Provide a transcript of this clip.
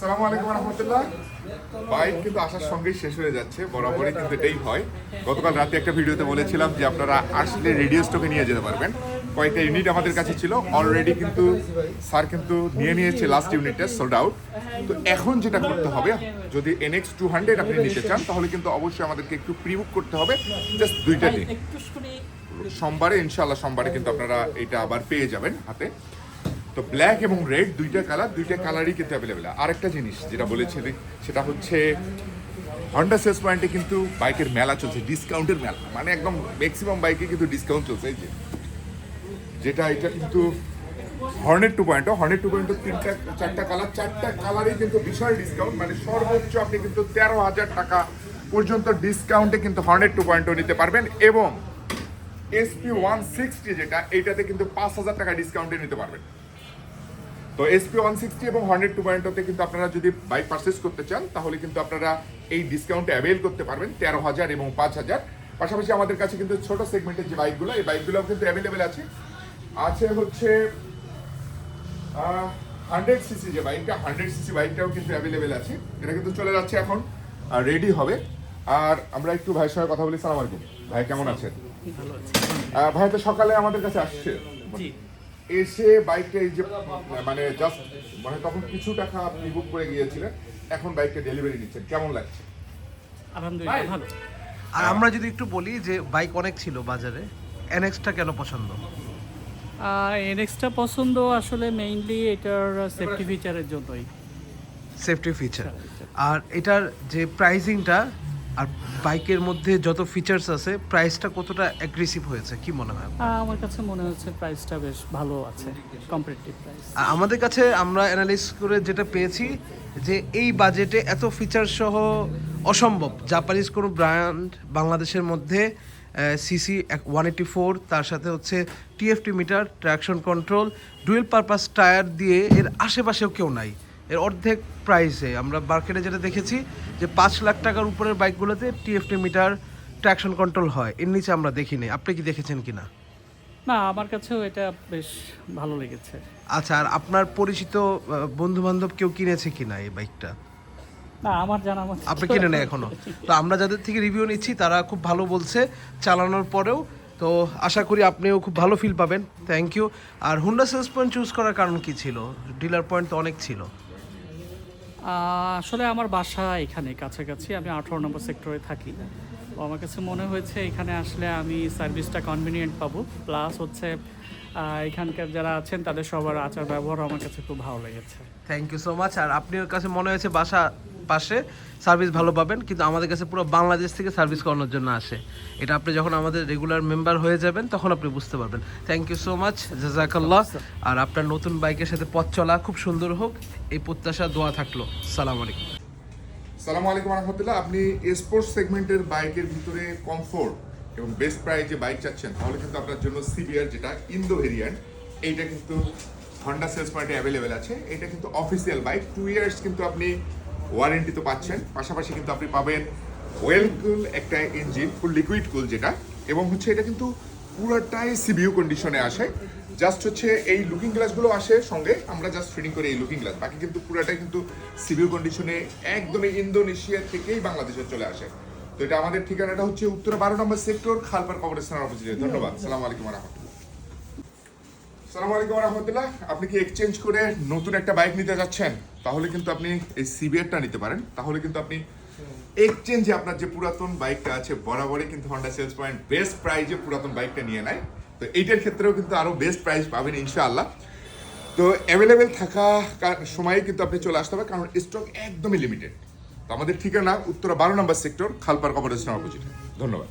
সালামু আলাইকুম রহমতুল্লাহ। বাইক কিন্তু আসার সঙ্গেই শেষ হয়ে যাচ্ছে বরাবরই কিন্তু এটাই হয়। গতকাল রাতে একটা ভিডিওতে বলেছিলাম যে আপনারা আসলে রেডিও স্টকে নিয়ে যেতে পারবেন। কয়েকটা ইউনিট আমাদের কাছে ছিল অলরেডি কিন্তু স্যার কিন্তু নিয়ে নিয়েছে লাস্ট ইউনিটটা সোল্ড আউট তো এখন যেটা করতে হবে যদি এনএক্স টু হান্ড্রেড আপনি নিতে চান তাহলে কিন্তু অবশ্যই আমাদেরকে একটু প্রি বুক করতে হবে জাস্ট দুইটা দিন। সোমবারে ইনশাল্লাহ সোমবারে কিন্তু আপনারা এটা আবার পেয়ে যাবেন হাতে। তো ব্ল্যাক এবং রেড দুইটা কালার দুইটা কালারই কিন্তু অ্যাভেলেবেল আরেকটা জিনিস যেটা বলেছি সেটা হচ্ছে হন্ডা সেলস পয়েন্টে কিন্তু বাইকের মেলা চলছে ডিসকাউন্টের মেলা। মানে একদম ম্যাক্সিমাম বাইকে কিন্তু ডিসকাউন্ট চলছে, এই যে। যেটা, এটা কিন্তু Hornet two point Hornet two point তিনটা, চারটা কালার চারটা কালারই কিন্তু বিশাল ডিসকাউন্ট মানে সর্বোচ্চ আপনি কিন্তু তেরো হাজার টাকা পর্যন্ত ডিসকাউন্টে কিন্তু হর্নেট টু পয়েন্টও নিতে পারবেন এবং এসপি ওয়ান সিক্সটি যেটা, এইটাতে কিন্তু পাঁচ হাজার টাকা ডিসকাউন্টে নিতে পারবেন। তো এসপি ওয়ান সিক্সটি এবং হান্ড্রেড টু পয়েন্টতে কিন্তু আপনারা যদি বাইক পারচেস করতে চান তাহলে কিন্তু আপনারা এই ডিসকাউন্টে অ্যাভেল করতে পারবেন তেরো হাজার এবং পাঁচ হাজার। পাশাপাশি আমাদের কাছে কিন্তু ছোট সেগমেন্টের যে বাইকগুলো এই বাইকগুলোও কিন্তু অ্যাভেলেবেল আছে। আছে হচ্ছে হান্ড্রেড সিসি যে বাইকটা হান্ড্রেড সিসি বাইকটাও কিন্তু অ্যাভেলেবেল আছে। এটা কিন্তু চলে যাচ্ছে এখন আর রেডি হবে। আর আমরা একটু ভাইয়ের সঙ্গে কথা বলি সালাম আলাইকুম। ভাই কেমন আছেন? ভাই তো সকালে আমাদের কাছে আসছে। জি। এসে বাইকটা এই যে মানে জাস্ট মানে তখন কিছু টাকা আপনি বুক করে গিয়েছিলেন এখন বাইকটা ডেলিভারি নিচ্ছেন। কেমন লাগছে? আলহামদুলিল্লাহ ভালো। আর আমরা যদি একটু বলি যে বাইক অনেক ছিল বাজারে এনএক্সটা কেন পছন্দ? এনএক্সটা পছন্দ আসলে মেইনলি এটার সেফটি ফিচারের জন্যই। সেফটি ফিচার আর এটার যে প্রাইসিংটা আর বাইকের মধ্যে যত ফিচার্স আছে প্রাইসটা কতটা অ্যাগ্রেসিভ হয়েছে কি মনে হয়? আমার কাছে মনে হচ্ছে প্রাইসটা বেশ ভালো আছে কম্পারেটিভ প্রাইস আমাদের কাছে আমরা অ্যানালাইস করে যেটা পেয়েছি যে এই বাজেটে এত ফিচার সহ অসম্ভব। জাপানিজ কোনো ব্র্যান্ড বাংলাদেশের মধ্যে সিসি ওয়ান এইটি ফোর তার সাথে হচ্ছে TFT meter traction control dual purpose tyre দিয়ে এর আশেপাশেও কেউ নাই। এর অর্ধেক প্রাইসে আমরা মার্কেটে যেটা দেখেছি যে পাঁচ লাখ টাকার উপরের বাইকগুলোতে টিএফটি মিটার ট্র্যাকশন কন্ট্রোল হয়। এর নিচে আমরা দেখিনি। আপনি কি দেখেছেন কিনা? না না আমার কাছেও এটা বেশ ভালো লেগেছে। আচ্ছা আর আপনার পরিচিত বন্ধু বান্ধব কেউ কিনেছে কি না এই বাইকটা না আমার জানা মতো আপনি কিনে নেই এখনও তো আমরা যাদের থেকে রিভিউ নিচ্ছি তারা খুব ভালো বলছে চালানোর পরেও। তো আশা করি আপনিও খুব ভালো ফিল পাবেন। থ্যাংক ইউ আর হুন্ডা সেলস পয়েন্ট চুজ করার কারণ কি ছিল? ডিলার পয়েন্ট তো অনেক ছিল। আসলে আমার বাসা এখানে, কাছাকাছি। আমি আঠারো নম্বর সেক্টরে থাকি। আমার কাছে মনে হয়েছে এখানে আসলে আমি সার্ভিসটা কনভিনিয়েন্ট পাবো। প্লাস হচ্ছে এখানকার যারা আছেন, তাদের সবার আচার ব্যবহার আমার কাছে খুব ভালো লেগেছে। থ্যাংক ইউ সো মাচ আর আপনার কাছে মনে হয়েছে বাসা পাশে সার্ভিস ভালো পাবেন, কিন্তু আমাদের কাছে পুরো বাংলাদেশ থেকে সার্ভিস করানোর জন্য আসে। এটা আপনি যখন আমাদের রেগুলার মেম্বার হয়ে যাবেন, তখন আপনি বুঝতে পারবেন। থ্যাংক ইউ সো মাচ জাজাকাল্লাহ আর আপনার নতুন বাইকের সাথে পথ চলা খুব সুন্দর হোক, এই প্রত্যাশা, দোয়া থাকল। সালাম আলাইকুম। সালামু আলাইকুম রহমতুল্লাহ। আপনি স্পোর্টস সেগমেন্টের বাইকের ভিতরে কমফোর্ট এবং বেস্ট প্রাইজে বাইক চাচ্ছেন, তাহলে কিন্তু আপনার জন্য সিবিআর যেটা ইন্দো ভেরিয়েন্ট এইটা কিন্তু হন্ডা সেলস পয়েন্টে অ্যাভেলেবেল আছে। এটা কিন্তু অফিসিয়াল বাইক টু ইয়ার্স কিন্তু আপনি ওয়ারেন্টি তো পাচ্ছেন। পাশাপাশি কিন্তু আপনি পাবেন ওয়েল কুল একটা ইঞ্জিন ফুল লিকুইড কুল যেটা। এবং হচ্ছে এটা কিন্তু পুরোটাই সিবিইউ কন্ডিশনে আসে। জাস্ট হচ্ছে এই লুকিং গ্লাসগুলো আসে সঙ্গে আমরা জাস্ট ফিটিং করি এই লুকিং গ্লাস বাকি কিন্তু পুরোটাই কিন্তু সিবিইউ কন্ডিশনে একদমই ইন্দোনেশিয়া থেকেই বাংলাদেশে চলে আসে। তো এটা আমাদের ঠিকানাটা হচ্ছে উত্তর বারো নম্বর সেক্টর খালপার কবরস্থানের অপোজিটে ধন্যবাদ। সালাম আলাইকুম রহমতুল্লাহ। সালাম আলাইকুম রহমতুল্লাহ। আপনি কি এক্সচেঞ্জ করে নতুন একটা বাইক নিতে যাচ্ছেন? তাহলে কিন্তু আপনি এই সিবিআরটা নিতে পারেন। তাহলে কিন্তু আপনি এক্সচেঞ্জে আপনার যে পুরাতন বাইকটা আছে, বরাবরই কিন্তু হন্ডা সেলস পয়েন্ট বেস্ট প্রাইজে পুরাতন বাইকটা নিয়ে নেয়। তো এইটার ক্ষেত্রেও কিন্তু আরও বেস্ট প্রাইস পাবেন ইনশাআল্লাহ। তো অ্যাভেলেবেল থাকা সময়ে কিন্তু আপনি চলে আসতে হবে, কারণ স্টক একদমই লিমিটেড তো আমাদের ঠিকানা উত্তরা বারো নম্বর সেক্টর খালপার কবরেস্টার অপোজিটে ধন্যবাদ।